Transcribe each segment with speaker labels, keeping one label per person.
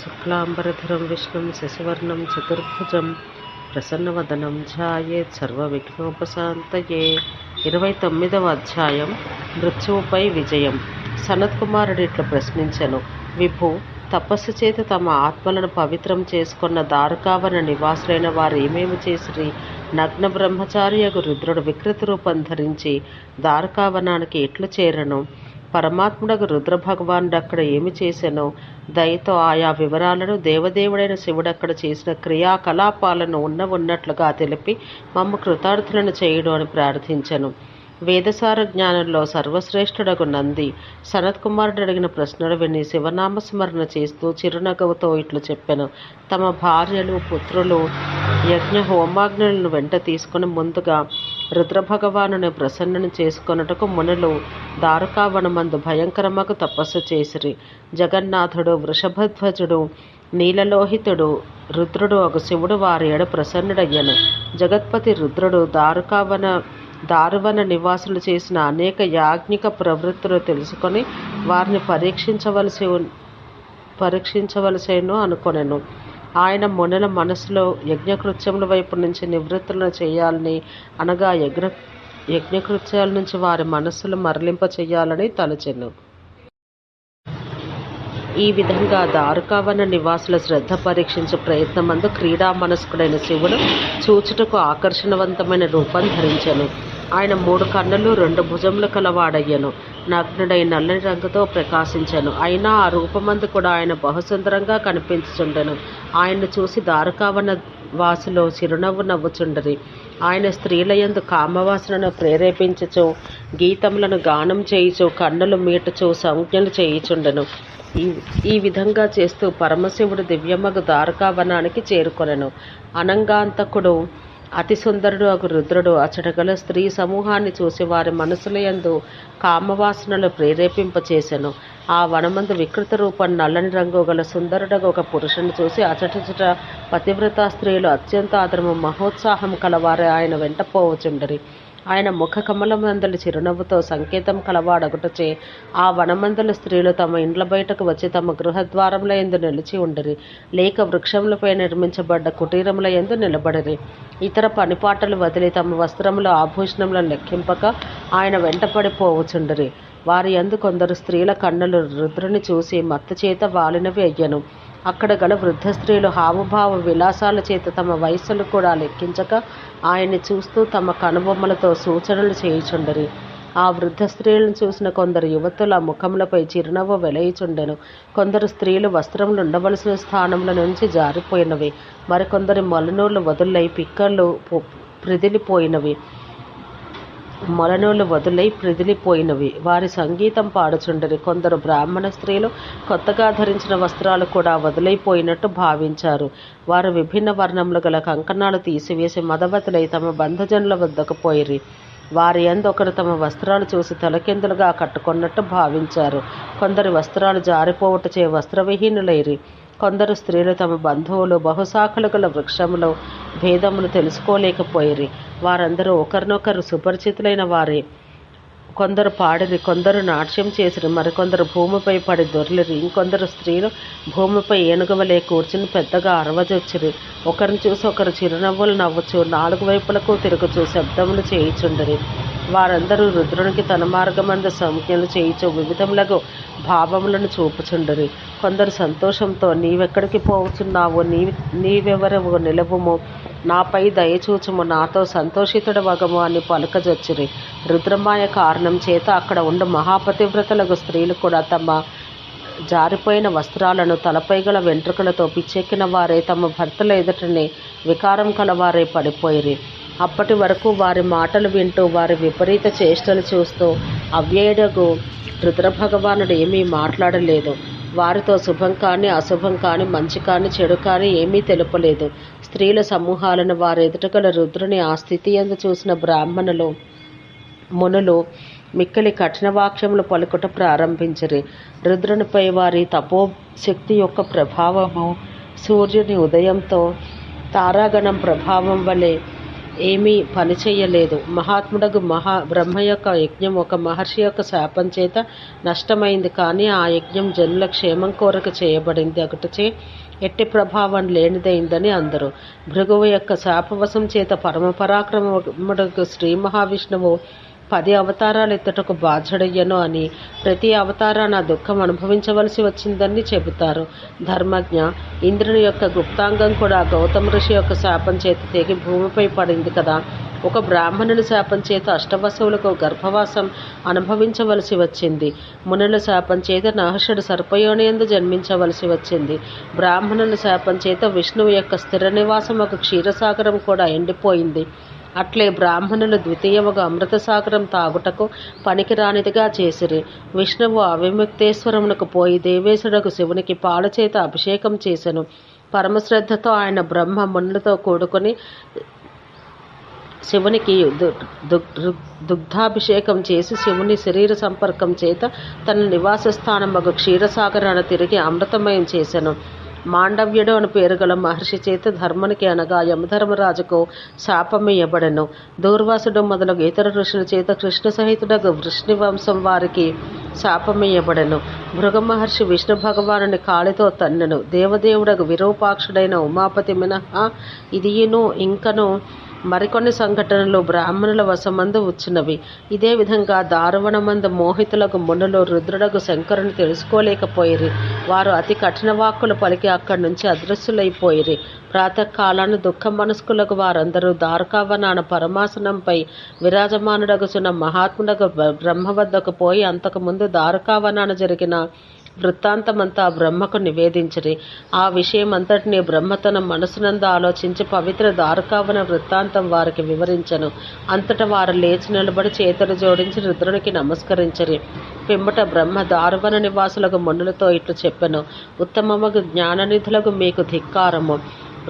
Speaker 1: శుక్లాంబరధరం విష్ణుం శశివర్ణం చతుర్భుజం ప్రసన్నవదనం ధ్యాయేత్ సర్వవిఘ్నోపశాంతయే. ఇరవై తొమ్మిదవ అధ్యాయం మృత్యువుపై విజయం. సనత్ కుమారుడు ఇట్లా ప్రశ్నించెను విభు తపస్సు చేత తమ ఆత్మలను పవిత్రం చేసుకున్న దారుకావన నివాసులైన వారు ఏమేమి చేసిరి? నగ్న బ్రహ్మచారియగు రుద్రుడు వికృత రూపం ధరించి దారుకావనానికి ఎట్లు చేరను? పరమాత్ముడకు రుద్రభగవానుడక్కడ అక్కడ ఏమి చేశానో దయతో ఆయా వివరాలను దేవదేవుడైన శివుడక్కడ చేసిన క్రియాకలాపాలను ఉన్న ఉన్నట్లుగా తెలిపి మమ్మ కృతార్థులను చేయడం అని ప్రార్థించను. వేదసార జ్ఞానంలో సర్వశ్రేష్ఠుడగు నంది సనత్ కుమారుడు అడిగిన ప్రశ్నలు విని శివనామస్మరణ చేస్తూ చిరునగవుతో ఇట్లు చెప్పాను. తమ భార్యలు పుత్రులు యజ్ఞ హోమాగ్నులను వెంట తీసుకుని ముందుగా రుద్రభగవానుని ప్రసన్నను చేసుకొనుటకు మునులు దారుకావనమందు భయంకరమకు తపస్సు చేసిరి. జగన్నాథుడు వృషభధ్వజుడు నీలలోహితుడు రుద్రుడు ఒక శివుడు వారి ఎడ ప్రసన్నుడయ్యను. జగత్పతి రుద్రుడు దారుకావన దారువన నివాసులు చేసిన అనేక యాజ్ఞిక ప్రవృత్తులు తెలుసుకొని వారిని పరీక్షించవలసి పరీక్షించవలసేను అనుకొనెను. ఆయన మొనల మనసులో యజ్ఞకృత్యముల వైపు నుంచి నివృత్తులను చేయాలని అనగా యజ్ఞ యజ్ఞకృత్యాల నుంచి వారి మనస్సులు మరలింప చేయాలని తలచెను. ఈ విధంగా దారుకావన నివాసుల శ్రద్ధ పరీక్షించే ప్రయత్నమందు క్రీడా మనస్కుడైన శివుడు చూచుటకు ఆకర్షణవంతమైన రూపం ధరించను. ఆయన మూడు కన్నులు రెండు భుజములు కలవాడయ్యను. నగ్నుడై నల్లని రంగుతో ప్రకాశించను. అయినా ఆ రూపమందు కూడా ఆయన బహుసుందరంగా కనిపించుచుండెను. ఆయన్ను చూసి దారుకావన వాసులో చిరునవ్వు నవ్వుచుండరి. ఆయన స్త్రీలయందు కామవాసనను ప్రేరేపించుచు గీతములను గానం చేయుచు కన్నులు మీటుచు సంజ్ఞలు చేయుచుండెను. ఈ ఈ విధంగా చేస్తూ పరమశివుడు దివ్యమ్మకు ద్వారకావనానికి చేరుకొనెను. అనంగాంతకుడు అతి సుందరుడు ఒక రుద్రుడు. అచ్చటగల స్త్రీ సమూహాన్ని చూసి వారి మనసులయందు కామవాసనలు ప్రేరేపింపచేసెను. ఆ వనమందు వికృత రూపం నల్లని రంగు గల సుందరుడగు ఒక పురుషుని చూసి అచటచట పతివ్రత స్త్రీలు అత్యంత ఆదరము మహోత్సాహం కలవారే ఆయన వెంట పోవచుండరి. ఆయన ముఖ కమలమందలి చిరునవ్వుతో సంకేతం కలవాడగుటచే ఆ వనమందల స్త్రీలు తమ ఇండ్ల బయటకు వచ్చి తమ గృహద్వారముల ఎందు నిలిచి ఉండరి. లేక వృక్షములపై నిర్మించబడ్డ కుటీరముల ఎందు నిలబడిరి. ఇతర పనిపాటలు వదిలి తమ వస్త్రముల ఆభూషణములను లెక్కింపక ఆయన వెంటపడిపోవచుండరి వారి యందు కొందరు స్త్రీల కన్నులు రుద్రుని చూసి మత్తు చేత వాలినవి అయ్యను. అక్కడ గల వృద్ధ స్త్రీలు హావభావ విలాసాల చేత తమ వయస్సులు కూడా లెక్కించక ఆయన్ని చూస్తూ తమ కనుబొమ్మలతో సూచనలు చేయుచుండరి. ఆ వృద్ధ స్త్రీలను చూసిన కొందరు యువతుల ముఖములపై చిరునవ్వు వెలయిచుండెను. కొందరు స్త్రీలు వస్త్రములు ఉండవలసిన స్థానముల నుంచి జారిపోయినవి. మరికొందరి మొలనూళ్ళు వదులై పిక్కళ్ళు ప్రిదిలిపోయినవి. మొలనూలు వదులై ప్రిదిలిపోయినవి. వారి సంగీతం పాడుచుండరి కొందరు బ్రాహ్మణ స్త్రీలు కొత్తగా ధరించిన వస్త్రాలు కూడా వదిలైపోయినట్టు భావించారు. వారు విభిన్న వర్ణములు గల కంకణాలు తీసివేసి మదవతులై తమ బంధజనుల వద్దకు పోయిరి. వారి ఒకరు తమ వస్త్రాలు చూసి తలకిందులుగా కట్టుకున్నట్టు భావించారు. కొందరి వస్త్రాలు జారిపోవటచే వస్త్రవిహీనులైరి. కొందరు స్త్రీలు తమ బంధువులు బహుశాఖలు గల వృక్షములో భేదములు తెలుసుకోలేకపోయిరి. వారందరూ ఒకరినొకరు సుపరిచితులైన వారే. కొందరు పాడిరి కొందరు నాట్యం చేసిరి మరికొందరు భూమిపై పడి దొర్లిరి. ఇంకొందరు స్త్రీలు భూమిపై ఏనుగవలే కూర్చుని పెద్దగా అరవజొచ్చిరి. ఒకరిని చూసి ఒకరు చిరునవ్వులు నవ్వచ్చు నాలుగు వైపులకు తిరుగుచు శబ్దములు చేయిచుండరి. వారందరూ రుద్రునికి తన మార్గమందు సంజ్ఞలు చేయిచు వివిధములకు భావములను చూపుచుండరు. కొందరు సంతోషంతో నీవెక్కడికి పోవచున్నావు నీ నీవెవరవు నిలవము? నాపై దయచూచుము నాతో సంతోషితుడు వగము అని పలుకజొచ్చిరి. రుద్రమాయ కారణం చేత అక్కడ ఉండు మహాపతివ్రతలకు స్త్రీలు కూడా తమ జారిపోయిన వస్త్రాలను తలపై గల వెంట్రుకలతో పిచ్చెక్కిన వారే తమ భర్తల ఎదుటనే వికారం కలవారే పడిపోయిరి. అప్పటి వరకు వారి మాటలు వింటూ వారి విపరీత చేష్టలు చూస్తూ అవ్యయుడకు రుద్రభగవానుడు ఏమీ మాట్లాడలేదు. వారితో శుభం కానీ అశుభం కానీ మంచి కానీ చెడు కానీ ఏమీ తెలుపలేదు. స్త్రీల సమూహాలను వారి ఎదుటగల రుద్రుని ఆ స్థితి ఎందు చూసిన బ్రాహ్మణులు మునులు మిక్కిలి కఠిన వాక్యములు పలుకుట ప్రారంభించరు. రుద్రునిపై వారి తపోశక్తి యొక్క ప్రభావము సూర్యుని ఉదయంతో తారాగణం ప్రభావం వలె ఏమీ పని చెయ్యలేదు. మహాత్ముడగు మహా బ్రహ్మ యొక్క యజ్ఞం ఒక మహర్షి యొక్క శాపం చేత నష్టమైంది. కానీ ఆ యజ్ఞం జనుల క్షేమం కోరక చేయబడింది. ఒకటిచే ఎట్టి ప్రభావం లేనిదైందని అందరూ. భృగువు యొక్క శాపవశం చేత పరమపరాక్రమముడకు శ్రీ మహావిష్ణువు పది అవతారాలు ఎత్తుటకు బాధ్యుడయ్యను అని ప్రతి అవతారాన దుఃఖం అనుభవించవలసి వచ్చిందని చెబుతారు. ధర్మజ్ఞ ఇంద్రుని యొక్క గుప్తాంగం కూడా గౌతమ ఋషి యొక్క శాపం చేత తెగి భూమిపై పడింది కదా. ఒక బ్రాహ్మణుని శాపం చేత అష్టవసువులకు గర్భవాసం అనుభవించవలసి వచ్చింది. మునుల శాపం చేత నహర్షుడు సర్పయోనియందు జన్మించవలసి వచ్చింది. బ్రాహ్మణుల శాపం చేత విష్ణువు యొక్క స్థిర నివాసం ఒక క్షీరసాగరం కూడా ఎండిపోయింది. అట్లే బ్రాహ్మణులు ద్వితీయముగా అమృతసాగరం తాగుటకు పనికిరానిదిగా చేసిరి. విష్ణువు అవిముక్తేశ్వరమునకు పోయి దేవేశుడకు శివునికి పాలచేత అభిషేకం చేసెను. పరమశ్రద్ధతో ఆయన బ్రహ్మ మునులతో కూడుకొని శివునికి దుగ్ధాభిషేకం చేసి శివుని శరీర సంపర్కం చేత తన నివాస స్థానం ఒక క్షీరసాగరాన్ని తిరిగి అమృతమయం చేశాను మాండవ్యుడు అని పేరు గల మహర్షి చేత ధర్మునికి అనగా యమధర్మరాజుకు శాపమియ్యబడెను దూర్వాసుడు మొదలగు ఇతర ఋషుల చేత కృష్ణ సహితుడకు వృష్ణి వంశం వారికి శాపమియ్యబడెను భృగ మహర్షి విష్ణు భగవానుని కాళితో తన్నెను. దేవదేవుడకు విరూపాక్షుడైన ఉమాపతి మినహా ఇదియును ఇంకను మరికొన్ని సంఘటనలు బ్రాహ్మణుల వశమందు వచ్చినవి. ఇదే విధంగా దారువణమందు మోహితులకు మునులు రుద్రుడకు శంకరుని తెలుసుకోలేకపోయిరి. వారు అతి కఠిన వాక్కులు పలికి అక్కడి నుంచి అదృశ్యులైపోయిరి. ప్రాతకాలాన్ని దుఃఖ మనస్కులకు వారందరూ దారుకావనాన పరమాసనంపై విరాజమానుడగుచున్న మహాత్ముడకు బ్రహ్మ వద్దకు పోయి అంతకుముందు దారుకావనాన జరిగిన వృత్తాంతమంతా బ్రహ్మకు నివేదించిరి ఆ విషయమంతటినీ బ్రహ్మ తన మనసునందు ఆలోచించి పవిత్ర దారుకావన వృత్తాంతం వారికి వివరించను. అంతట వారు లేచి నిలబడి చేతులు జోడించి రుద్రునికి నమస్కరించరి. పిమ్మట బ్రహ్మ దారువన నివాసులకు మనులతో ఇట్లు చెప్పెను. ఉత్తమముగు జ్ఞాననిధులకు మీకు ధిక్కారము.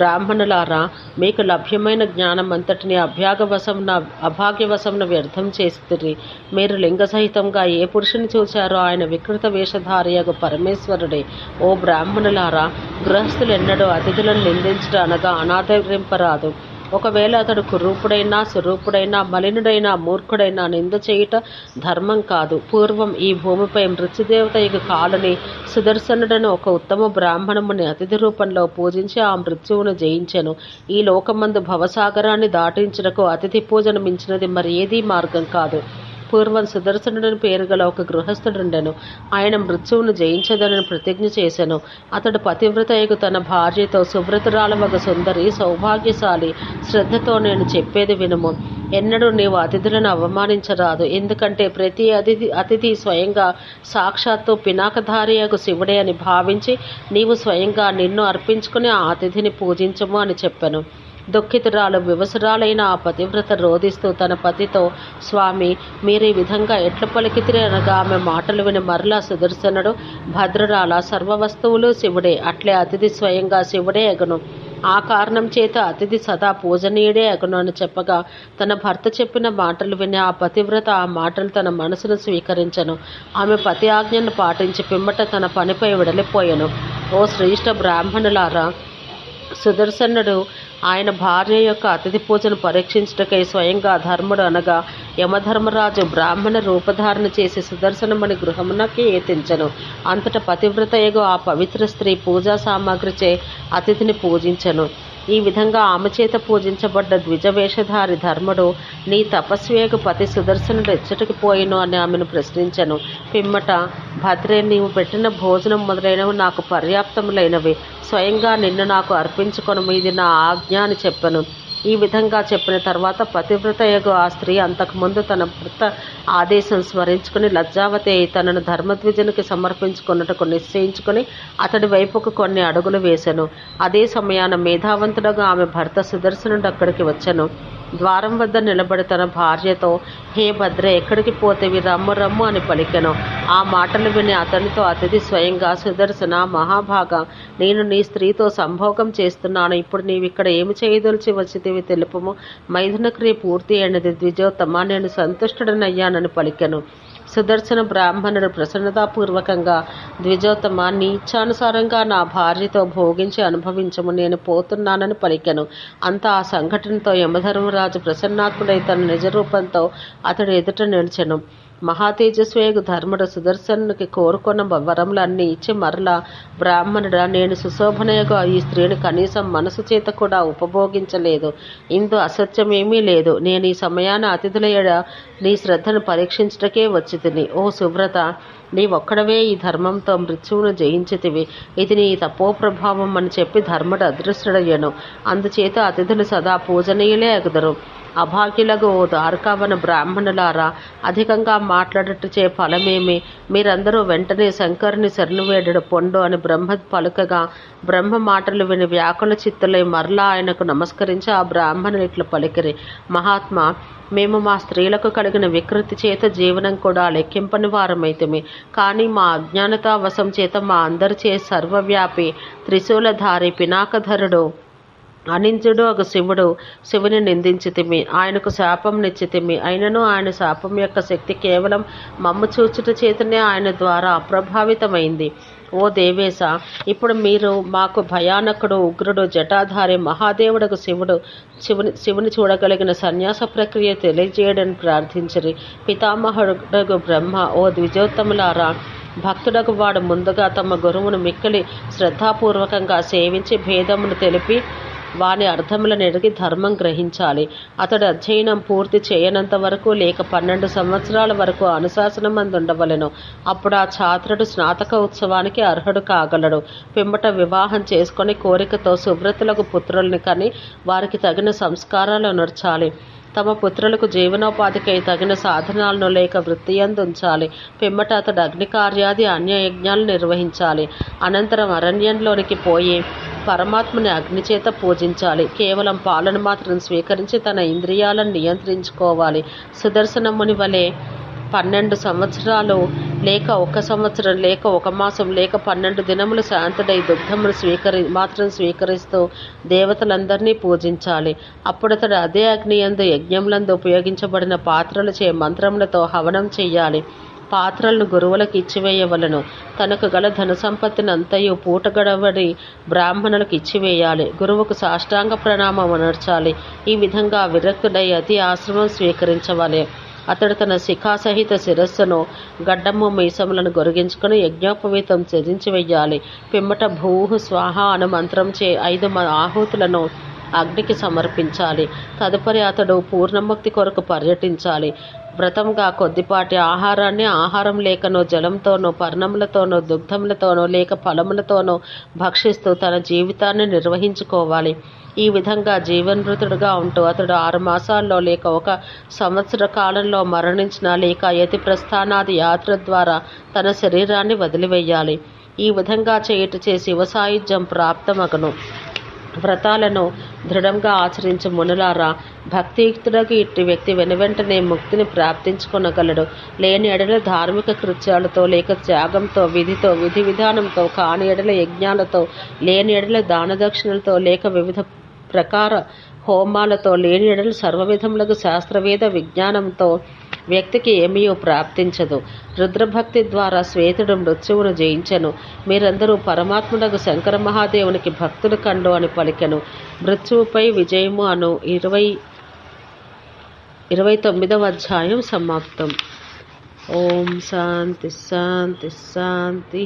Speaker 1: బ్రాహ్మణులారా మీకు లభ్యమైన జ్ఞానం అంతటిని అభ్యాగవశంన అభాగ్యవశంన వ్యర్థం చేస్తుంది మీరు లింగ సహితంగా ఏ పురుషుని చూశారో ఆయన వికృత వేషధారియగు పరమేశ్వరుడే. ఓ బ్రాహ్మణులారా గృహస్థులు ఎన్నడూ అతిథులను నిందించడం అనగా అనాదరింపరాదు ఒకవేళ అతడు కురూపుడైనా స్వరూపుడైనా మలినుడైనా మూర్ఖుడైనా నింద చేయుట ధర్మం కాదు. పూర్వం ఈ భూమిపై మృత్యుదేవత యొక్క కాలుని సుదర్శనుడను ఒక ఉత్తమ బ్రాహ్మణముని అతిథి రూపంలో పూజించి ఆ మృత్యువును జయించెను. ఈ లోకమందు భవసాగరాన్ని దాటించుటకు అతిథి పూజను మించినది మరి ఏదీ మార్గం కాదు. పూర్వం సుదర్శనుడని పేరు గల ఒక గృహస్థుడుండెను. ఆయన మృత్యువును జయించదనని ప్రతిజ్ఞ చేశాను అతడు పతివ్రతయకు తన భార్యతో సువ్రతురాలవగ సుందరి సౌభాగ్యశాలి శ్రద్ధతో నేను చెప్పేది వినుము. ఎన్నడూ నీవు అతిథులను అవమానించరాదు. ఎందుకంటే ప్రతి అతిథి అతిథి స్వయంగా సాక్షాత్తు పినాకధారియకు శివుడే అని భావించి నీవు స్వయంగా నిన్ను అర్పించుకుని ఆ అతిథిని పూజించము అని చెప్పాను. దుఃఖితురాలు వివసురాలైన ఆ పతివ్రత రోధిస్తూ తన పతితో స్వామి మీరు ఈ విధంగా ఎట్ల పలికితిరి అనగా ఆమె మాటలు విని మరలా సుదర్శనుడు భద్రరాల సర్వ వస్తువులు శివుడే అట్లే అతిథి స్వయంగా శివుడే ఎగను ఆ కారణం చేత అతిథి సదా పూజనీయుడే అగును అని చెప్పగా తన భర్త చెప్పిన మాటలు విని ఆ పతివ్రత ఆ మాటలు తన మనసును స్వీకరించను. ఆమె పతి ఆజ్ఞను పాటించి పిమ్మట తన పనిపై విడలిపోయెను. ఓ శ్రేష్ఠ బ్రాహ్మణులారా సుదర్శనుడు ఆయన భార్య యొక్క అతిథి పూజను పరీక్షించుటకై స్వయంగా ధర్ముడు అనగా యమధర్మరాజు బ్రాహ్మణ రూపధారణ చేసి సుదర్శనమని గృహమునకి ఏతించను అంతట పతివ్రత పతివ్రతయగు ఆ పవిత్ర స్త్రీ పూజా సామాగ్రిచే అతిథిని పూజించను. ఈ విధంగా ఆమె చేత పూజించబడ్డ ద్విజవేషధారి ధర్ముడు నీ తపస్వేకు పతి సుదర్శనుడు ఎచ్చటికి పోయిను అని ఆమెను ప్రశ్నించను. పిమ్మట భద్రే నీవు పెట్టిన భోజనం మొదలైనవి నాకు పర్యాప్తములైనవి. స్వయంగా నిన్ను నాకు అర్పించుకొను ఇది నా ఆజ్ఞ అని చెప్పను. ఈ విధంగా చెప్పిన తర్వాత పతివ్రతయగు ఆ స్త్రీ అంతకుముందు తన భర్త ఆదేశం స్మరించుకుని లజ్జావతి అయి తనను ధర్మద్విజునికి సమర్పించుకున్నట్టుకు నిశ్చయించుకుని అతడి వైపుకు కొన్ని అడుగులు వేశాను. అదే సమయాన మేధావంతుడగా ఆమె భర్త సుదర్శనుడు అక్కడికి వచ్చాను. ద్వారం వద్ద నిలబడి తన భార్యతో హే భద్ర ఎక్కడికి పోతేవి రమ్ము రమ్ము అని పలికెను. ఆ మాటలు విని అతనితో అతిథి స్వయంగా సుదర్శన మహాభాగ నేను నీ స్త్రీతో సంభోగం చేస్తున్నాను. ఇప్పుడు నీవు ఇక్కడ ఏమి చేయదలిచి వచ్చితివి తెలుపుము? మైథున క్రియ పూర్తి అయినది ద్విజోత్తమ. నేను సంతుష్టుడనయ్యానని పలికెను. సుదర్శన బ్రాహ్మణుడు ప్రసన్నతాపూర్వకంగా ద్విజోత్తమ నీ ఇచ్చానుసారంగా నా భార్యతో భోగించి అనుభవించము నేను పోతున్నానని పలికెను. అంత ఆ సంఘటనతో యమధర్మరాజు ప్రసన్నాత్ముడై తన నిజరూపంతో అతడు ఎదుట నిలిచెను. మహాతేజస్వేగు ధర్ముడు సుదర్శనునికి కోరుకున్న వరములన్నీ ఇచ్చి మరలా బ్రాహ్మణుడా నేను సుశోభనయగు ఈ స్త్రీని కనీసం మనసు చేత కూడా ఉపభోగించలేదు. ఇందు అసత్యమేమీ లేదు. నేను ఈ సమయాన అతిథుల నీ శ్రద్ధను పరీక్షించటకే వచ్చి తిని ఓ సువ్రత నీవొక్కడవే ఈ ధర్మంతో మృత్యువును జయించితివి. ఇది నీ తపో ప్రభావం అని చెప్పి ధర్ముడు అదృష్టడయ్యను అందుచేత అతిథులు సదా పూజనీయులే ఎగుదరు అభాగ్యులకు ఓ ద్వారకావన బ్రాహ్మణులారా అధికంగా మాట్లాడటచే ఫలమేమి? మీరందరూ వెంటనే శంకరుని శరణువేడడు పొండు అని బ్రహ్మ పలుకగా బ్రహ్మ మాటలు విని వ్యాకుల చిత్తులై మరలా ఆయనకు నమస్కరించి ఆ బ్రాహ్మణులు ఇట్లు పలికిరి. మహాత్మా మేము మా స్త్రీలకు కలిగిన వికృతి చేత జీవనం కూడా లెక్కింపని వారమైతమే. కానీ మా అజ్ఞానతావశం చేత మా అందరిచే సర్వవ్యాపి త్రిశూలధారి పినాకధరుడు అనించుడు ఒక శివుడు శివుని నిందించితిమి. ఆయనకు శాపం నిచ్చితిమి. అయినను ఆయన శాపం యొక్క శక్తి కేవలం మమ్మ చూచుట చేతనే ఆయన ద్వారా అప్రభావితమైంది ఓ దేవేశ ఇప్పుడు మీరు మాకు భయానకుడు ఉగ్రుడు జటాధారి మహాదేవుడకు శివుడు శివుని శివుని చూడగలిగిన సన్యాస ప్రక్రియ తెలియజేయడని ప్రార్థించరి. పితామహుడు బ్రహ్మ ఓ ద్విజోత్తములారా భక్తుడకు వాడు ముందుగా తమ గురువును మిక్కిలి శ్రద్ధాపూర్వకంగా సేవించి భేదమును తెలిపి వాని అర్థములను ఎరిగి ధర్మం గ్రహించాలి. అతడు అధ్యయనం పూర్తి చేయనంత వరకు లేక పన్నెండు సంవత్సరాల వరకు అనుశాసనం ఉండవలెను అప్పుడు ఆ ఛాత్రుడు స్నాతక ఉత్సవానికి అర్హుడు కాగలడు. పిమ్మట వివాహం చేసుకొని కోరికతో సువ్రతులకు పుత్రుల్ని కని వారికి తగిన సంస్కారాలు నర్చాలి తమ పుత్రులకు జీవనోపాధికై తగిన సాధనాలను లేక వృత్తి అందుంచాలి పిమ్మట అతడు అగ్ని కార్యాది అన్యయజ్ఞాలు నిర్వహించాలి. అనంతరం అరణ్యంలోనికి పోయి పరమాత్మని అగ్నిచేత పూజించాలి. కేవలం పాలను మాత్రం స్వీకరించి తన ఇంద్రియాలను నియంత్రించుకోవాలి. సుదర్శనముని వలె పన్నెండు సంవత్సరాలు లేక ఒక సంవత్సరం లేక ఒక మాసం లేక పన్నెండు దినములు శాంతుడై దుగ్ధమును స్వీకరి మాత్రం స్వీకరిస్తూ దేవతలందరినీ పూజించాలి. అప్పుడతడు అదే అగ్ని యందు యజ్ఞములందు ఉపయోగించబడిన పాత్రలు చే మంత్రములతో హవనం చెయ్యాలి. పాత్రలను గురువులకు ఇచ్చివేయవలను. తనకు గల ధన సంపత్తిని అంతయు పూటగడబడి బ్రాహ్మణులకు ఇచ్చివేయాలి. గురువుకు సాష్టాంగ ప్రణామం అనర్చాలి ఈ విధంగా విరక్తుడై అతి ఆశ్రమం స్వీకరించవాలి. అతడు తన శిఖాసహిత శిరస్సును గడ్డము మీసములను గొరిగించుకుని యజ్ఞోపవీతం త్యజించి వెయ్యాలి. పిమ్మట భూహు స్వాహ అను మంత్రంచే ఐదు ఆహుతులను అగ్నికి సమర్పించాలి. తదుపరి అతడు పూర్ణముక్తి కొరకు పర్యటించాలి. వ్రతంగా కొద్దిపాటి ఆహారాన్ని ఆహారం లేకనో జలంతోనో పర్ణములతోనో దుగ్ధములతోనో లేక ఫలములతోనో భక్షిస్తూ తన జీవితాన్ని నిర్వహించుకోవాలి. ఈ విధంగా జీవనృతుడుగా ఉంటూ అతడు ఆరు మాసాల్లో లేక ఒక సంవత్సర కాలంలో మరణించిన లేక యతి ప్రస్థానాది యాత్ర ద్వారా తన శరీరాన్ని వదిలివేయాలి. ఈ విధంగా చేయుట చేసి శివసాయుధ్యం ప్రాప్తమగను. వ్రతాలను దృఢంగా ఆచరించు మునులారా భక్తియుక్తుడకు ఇట్టి వ్యక్తి వెనువెంటనే ముక్తిని ప్రాప్తించుకొనగలడు. లేని ఎడల ధార్మిక కృత్యాలతో లేక త్యాగంతో విధితో విధి విధానంతో కాని ఎడల యజ్ఞాలతో లేని ఎడల దానదక్షిణలతో లేక వివిధ ప్రకార హోమాలతో లేని ఎడలు సర్వవిధములకు శాస్త్రవేద విజ్ఞానంతో వ్యక్తికి ఏమీయో ప్రాప్తించదు. రుద్రభక్తి ద్వారా శ్వేతుడు మృత్యువును జయించను. మీరందరూ పరమాత్ముడకు శంకర మహాదేవునికి భక్తులు కండు అని పలికెను. మృత్యువుపై విజయము అను ఇరవై ఇరవై తొమ్మిదవ అధ్యాయం సమాప్తం. ఓం శాంతి శాంతి శాంతి.